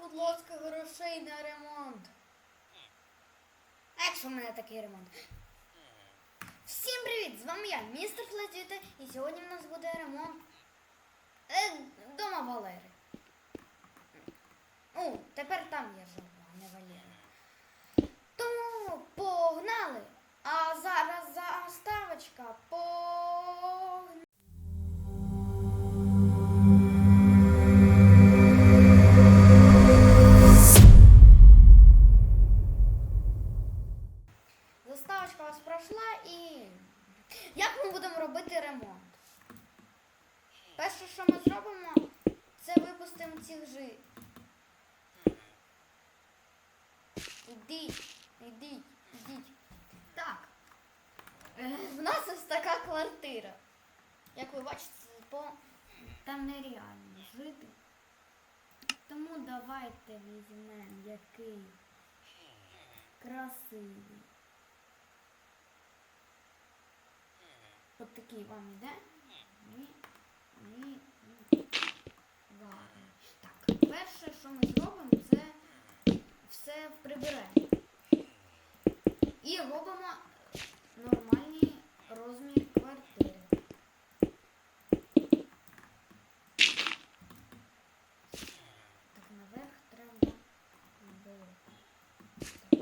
будь ласка, грошей на ремонт. Якщо в мене такий ремонт? Всім привіт! З вами я, містер Флетіта, і сьогодні в нас буде ремонт е, дома Валери. О, тепер там я живу, не Валера. Тому погнали! А зараз заставочка. Погнали! Будемо робити ремонт? Перше, що ми зробимо, це випустимо цих жи. Ідіть, ідіть, ідіть. Так. Е, В нас ось така квартира. Як ви бачите, по... там нереально жити. Тому давайте візьмемо який красивий. От такий вам йде. Ні, ні, ні. Так, перше, що ми зробимо, це все прибираємо. І робимо нормальний розмір квартири. Так, наверх треба було. Так.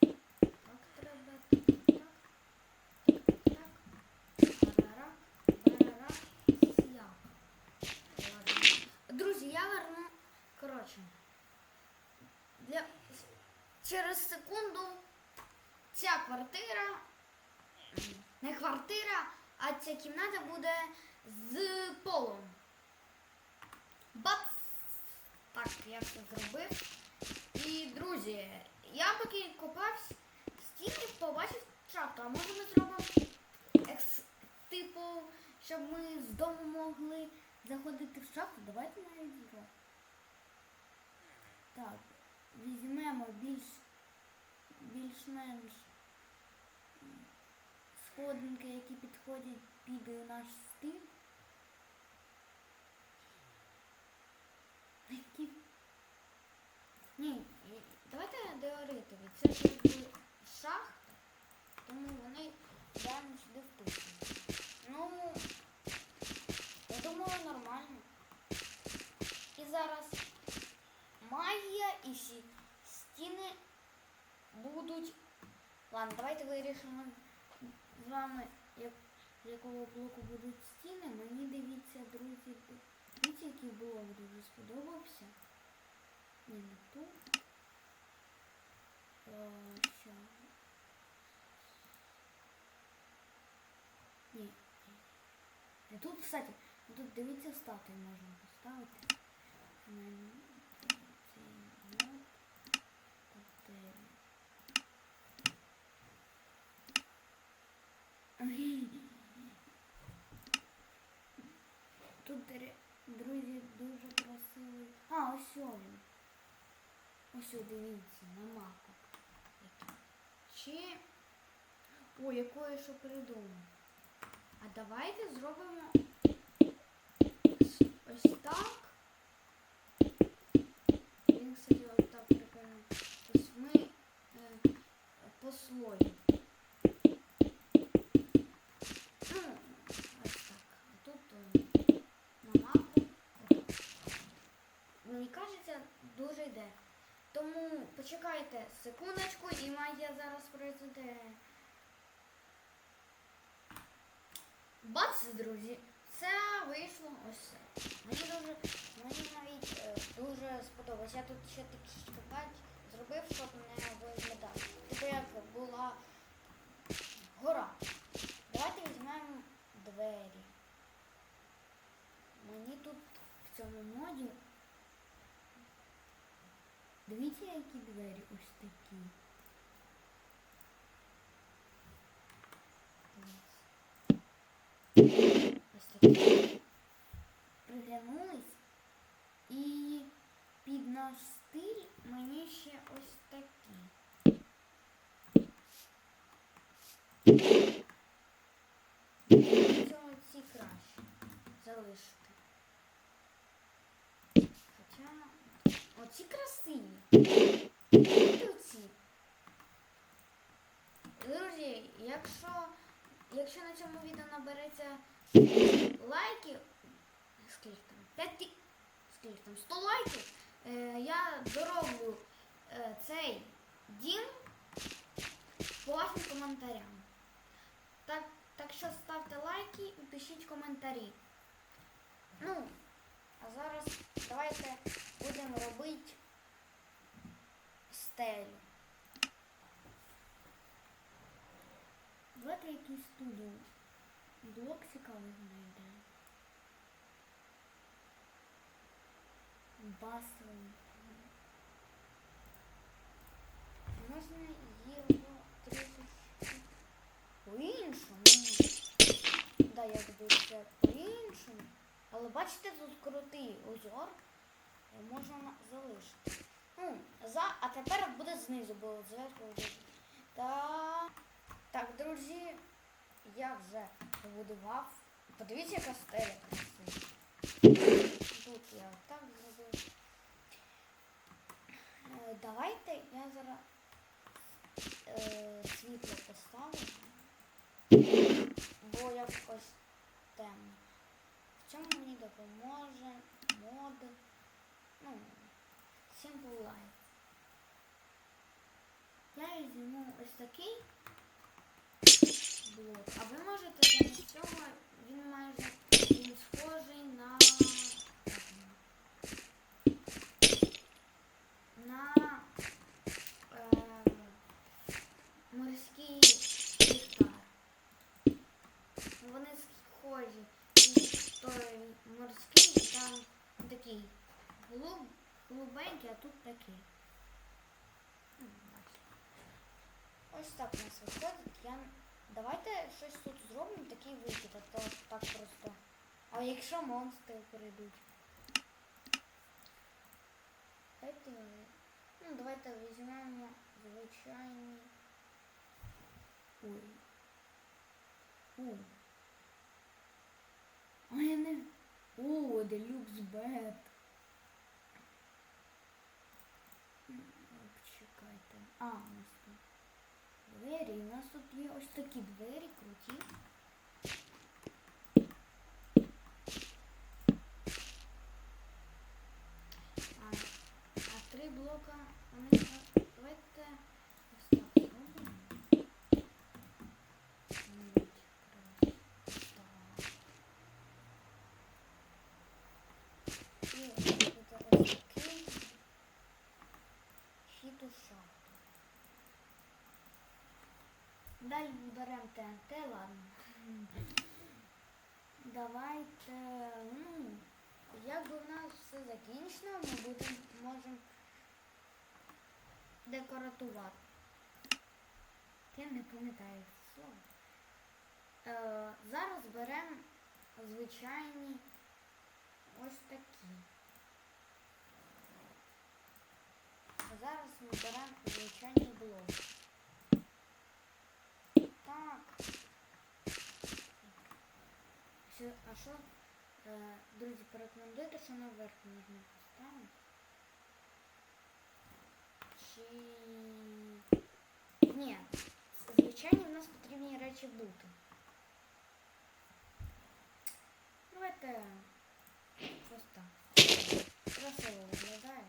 Так треба, так, так. Так, барарак, барарак, сяк. Ладно. Друзі, я верну. Коротше. Для... Через секунду ця квартира. Не квартира, а ця кімната буде з полом. Бац! Так, я це зробив. І, друзі, я поки копався, стіни побачив шахту. А може ми зробимо екс, типу, щоб ми з дому могли заходити в шахту? Давайте навіть зробимо. Так, візьмемо більш більш-менш сходинки, які підходять під наш стиль. Які... Ні, давайте деоритові. Це ж якби шахта, тому вони реально сюди вписані. Ну, я думаю, нормально. І зараз магія і стіни будуть. Ладно, давайте вирішимо з вами, як, з якого блоку будуть стіни. Мені дивіться, друзі, дивіться, який блок дуже сподобався. Ні, не тут. Що? Ні. Не тут, кстати, тут дивіться статуї можна поставити. М, цей блок. Тут, е, Ой. Тут, друзі, дуже красивий. А, ось він. Ось о, дивіться, на. Який. Чи. Ой, якої що придумав. А давайте зробимо ось- так. Він, кстати, ось так прикольно. Ось ми е, по слою. Ну, ось так. А тут е, на мапу. отак. Мені кажеться, дуже йде. Тому почекайте секундочку і магія зараз пройде. Бац, друзі, це вийшло ось це. Мені дуже, мені навіть е, дуже сподобалось. Я тут ще трішки бач зробив, щоб не виглядати. Типу як була гора. Давайте візьмемо двері. Мені тут в цьому моді. Дивіться, які двері ось такі. Ось такі. Приглянулись. І під наш стиль мені ще ось такі. Цього ці краще залишити. Хоча оці красиві. Друзі, якщо, якщо на цьому відео набереться лайків, скільки там? 5 скільки там? 100 лайків, е, я дороблю е, цей дім по вашим коментарям. Так, так що ставте лайки і пишіть коментарі. Ну, а зараз давайте будемо робити стелю. Давайте якийсь студію. Блок цікавий знайде. Басовий. Можна його трішечки по-іншому. Да, якби це по-іншому. Але бачите, тут крутий узор. е, Можна залишити. Ну, за, а тепер буде знизу, бо зверху вже. Так. Так, друзі, я вже побудував. Подивіться, яка стеля красива. Тут я так зробив. Е, Давайте я зараз е, світло поставлю. Бо якось темно. В цьому мені допоможе мод. Ну, Simple Life. Я візьму ось такий блок. А ви можете замість цього, він майже він схожий на. як воно? На е, морський ліхтар. Вони схожі. І той морський там такий голуб, голубенький, а тут такий. Ну. Ось так у нас виходить. Я... Давайте щось тут зробимо, такий вихід, а то так просто. А якщо монстри прийдуть? Ну, давайте візьмемо звичайний. Ой. О. А я не. О, делюкс бет. А, у нас тут двері. У нас тут є ось такі двері круті. А, а три блока вони давайте ось так зробимо. Мабуть, якраз так. І буде ось такий хід у шахту. Далі беремо ТНТ, ладно. Давайте, ну, якби в нас все закінчено, ми будемо можемо декоратувати. Я не пам'ятаю це слово. Е, зараз беремо звичайні ось такі. Зараз ми беремо звичайні блоки. Що, а що, е, друзі, порекомендуйте, що наверх можна поставити? Чи... Ні, звичайно, в нас потрібні речі бути. Давайте ось так. Красиво виглядає.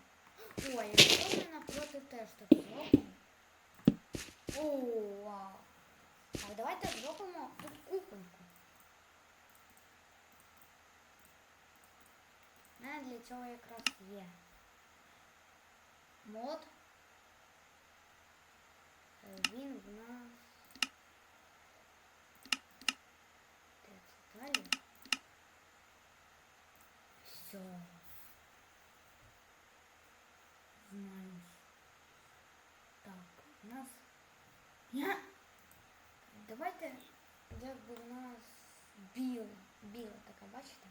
Ой, якщо ми напроти теж так зробимо. О, вау. А давайте зробимо тут цього якраз є. Мод. Е, Він в нас. Де це далі? Все. Знаєш. Так, у нас. Я. Давайте, якби у нас біла, біла така, бачите?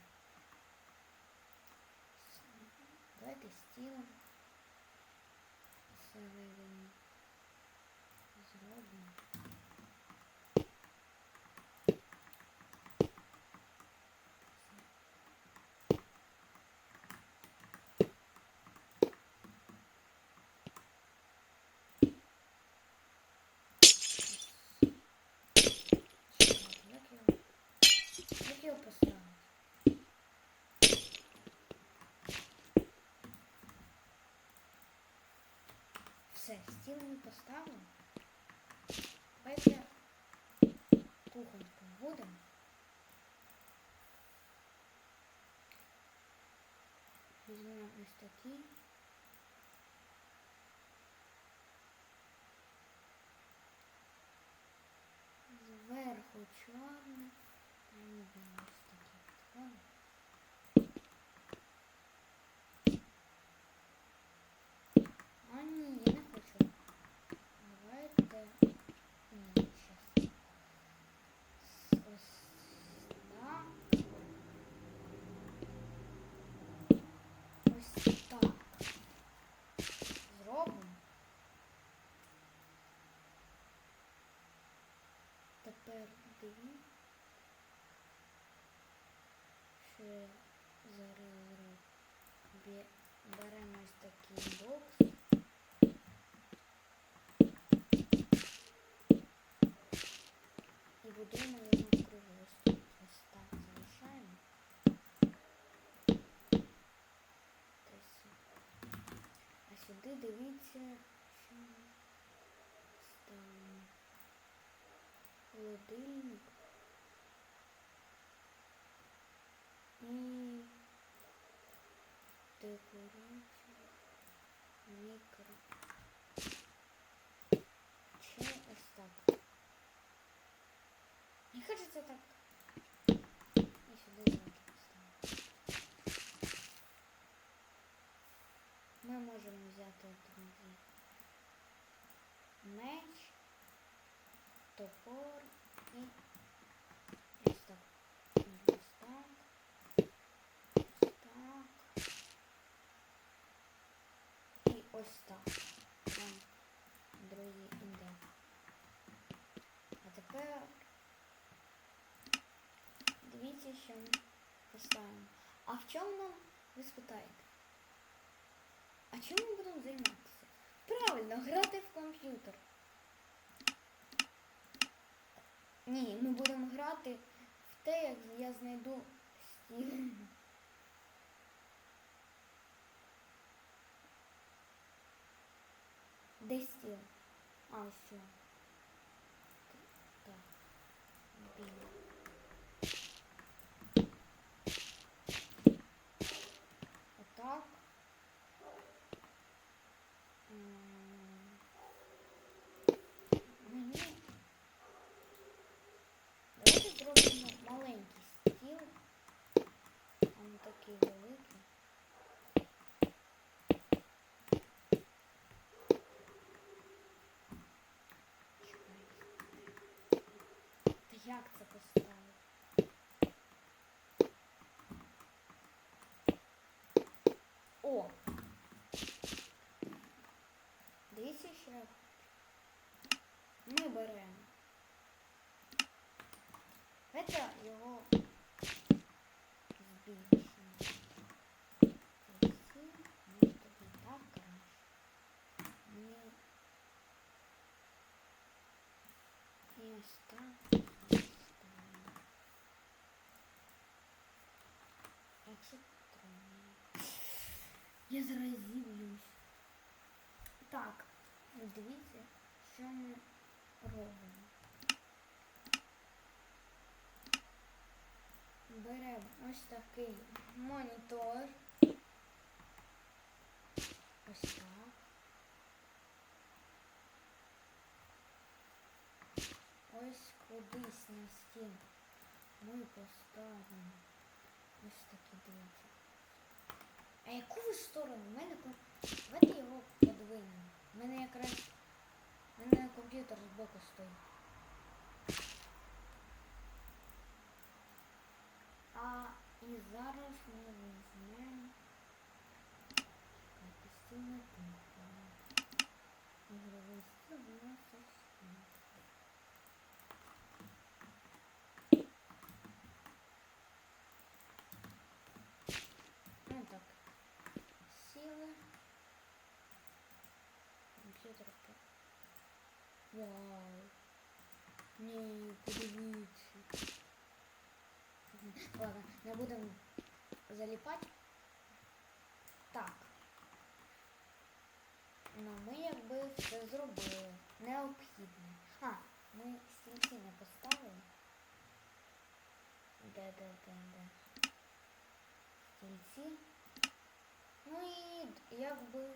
Стіл всередині зробимо. Все, стіл ми поставили. Давайте кухоньку будемо. Візьмемо ось такі. Беремо ось такий бокс. І будуємо його кругу. Ось так залишаємо. А сюди дивіться, що ми ставимо. Холодильник. І декорацію. Мікро. Чи ось так. Не хочеться так. І сюди зверху поставити. Ми можемо взяти друзі. Меч, топор і ось так. Ось так. Ось так. І ось так. Там, друзі, іде. А тепер дивіться, що ми поставимо. А в чому нам ви спитаєте? А чим ми будемо займатися? Правильно, грати в комп'ютер. Ні, ми будемо грати в те, як я знайду стіл. Де стіл? А, ось як це? О! Дивіться, хочу. Ми беремо. Давайте його Я зараз зіб'юсь. Так, дивіться, що ми робимо. Беремо ось такий монітор. Ось так. Ось кудись на стіну ми поставимо ось такі дивіться. А яку ви сторону? У мене Давайте його подвинемо. У мене якраз у мене комп'ютер збоку стоїть. А і зараз ми візьмемо тихо. Ігровий стіл у нас ось тут. Ну так. Сіли. Комп'ютер. по- Вау. Ні, подивіться. Ладно, не будемо заліпати. Так. Ну, ми якби все зробили. Необхідне. А, ми стільці не поставили. Де, де. Стільці. Ну і якби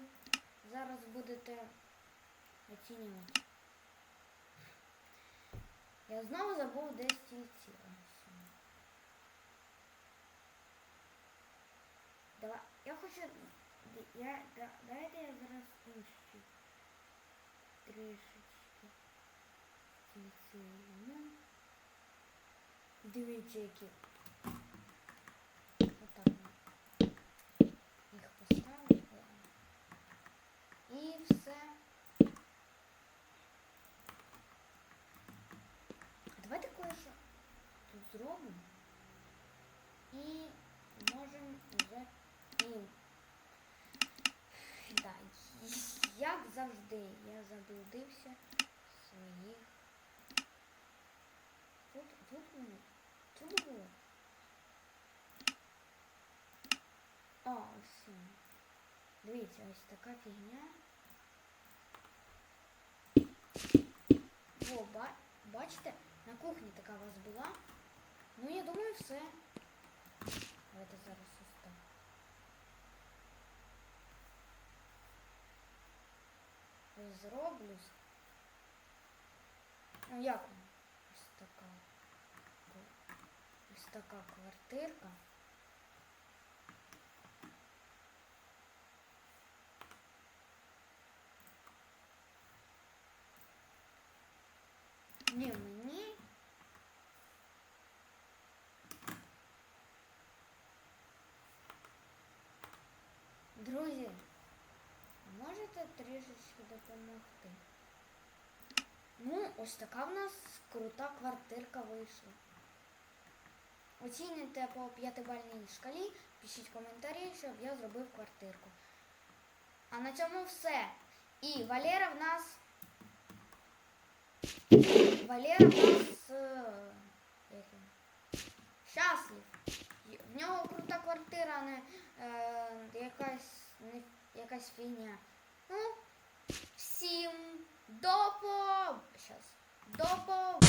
зараз будете оцінювати. Я знову забув, де стільці. Ось вони. Давай. Я хочу. Я, да, дайте я зараз інші трішечки стільці візьму. Дивіться, які. Отак. ми Їх поставлю. І все. Зробимо. І можемо вже і да, як завжди, я заблудився своїх. Тут, тут воно. Тут було. А, воно. Дивіться, ось така фігня. О, ба бачите, на кухні така у вас була. Ну, я думаю, все. Давайте зараз ось Зроблюсь. Зроблю. Ну, як? Ось така. Ось така квартирка. Ні, мені. Друзі, можете трішечки допомогти? Ну, ось така в нас крута квартирка вийшла. Оцінюйте по п'ятибальній шкалі, пишіть коментарі, щоб я зробив квартирку. А на цьому все. І Валера в нас. Валера в нас. е? Щаслив. В нього крута квартира, а не е, якась, якась фігня. Ну, всім до по... Щас. До по...